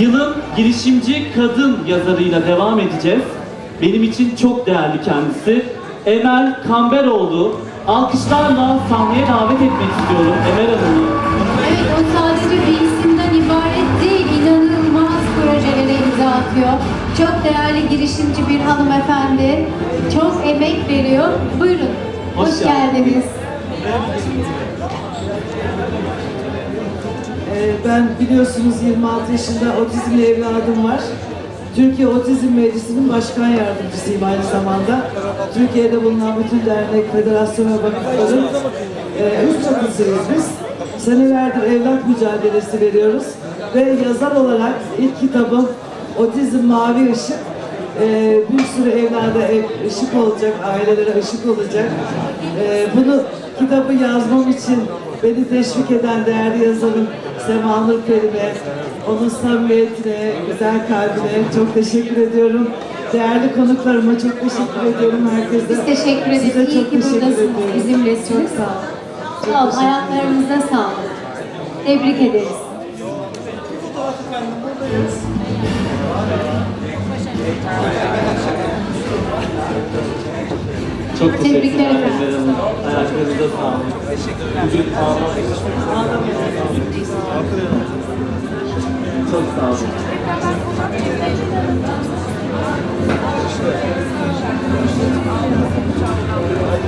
Yılın girişimci kadın yazarıyla devam edeceğiz. Benim için çok değerli kendisi. Emel Kamberoğlu. Alkışlarla sahneye davet etmek istiyorum Emel Hanım'ı. Evet o sadece bir isimden ibaret değil. İnanılmaz projelere imza atıyor. Çok değerli girişimci bir hanımefendi. Çok emek veriyor. Buyurun. Hoş, Hoş geldiniz. geldiniz. Ee, Ben biliyorsunuz 26 yaşında otizmli evladım var. Türkiye Otizm Meclisi'nin başkan yardımcısıyım aynı zamanda. Türkiye'de bulunan bütün dernek, federasyon ve vakıfların e, üst çatısıyız biz. Senelerdir evlat mücadelesi veriyoruz. Ve yazar olarak ilk kitabım Otizm Mavi Işık. Ee, bir sürü evlada ev- ışık olacak, ailelere ışık olacak. Ee, bunu kitabı yazmam için beni teşvik eden değerli yazarım Sema Nur Perim'e, onun samimiyetine, güzel kalbine çok teşekkür ediyorum. Değerli konuklarıma çok teşekkür ediyorum herkese. Biz teşekkür ederiz. Size İyi çok ki teşekkür buradasınız, ediyorum. bizimlesiniz. Çok sağ olun. Çok Sağ olun. Ayaklarınıza sağlık. Tebrik ederiz. Çok teşekkürler ederim. Ayaklarınıza sağlık. Teşekkürler. Çok sağ olun.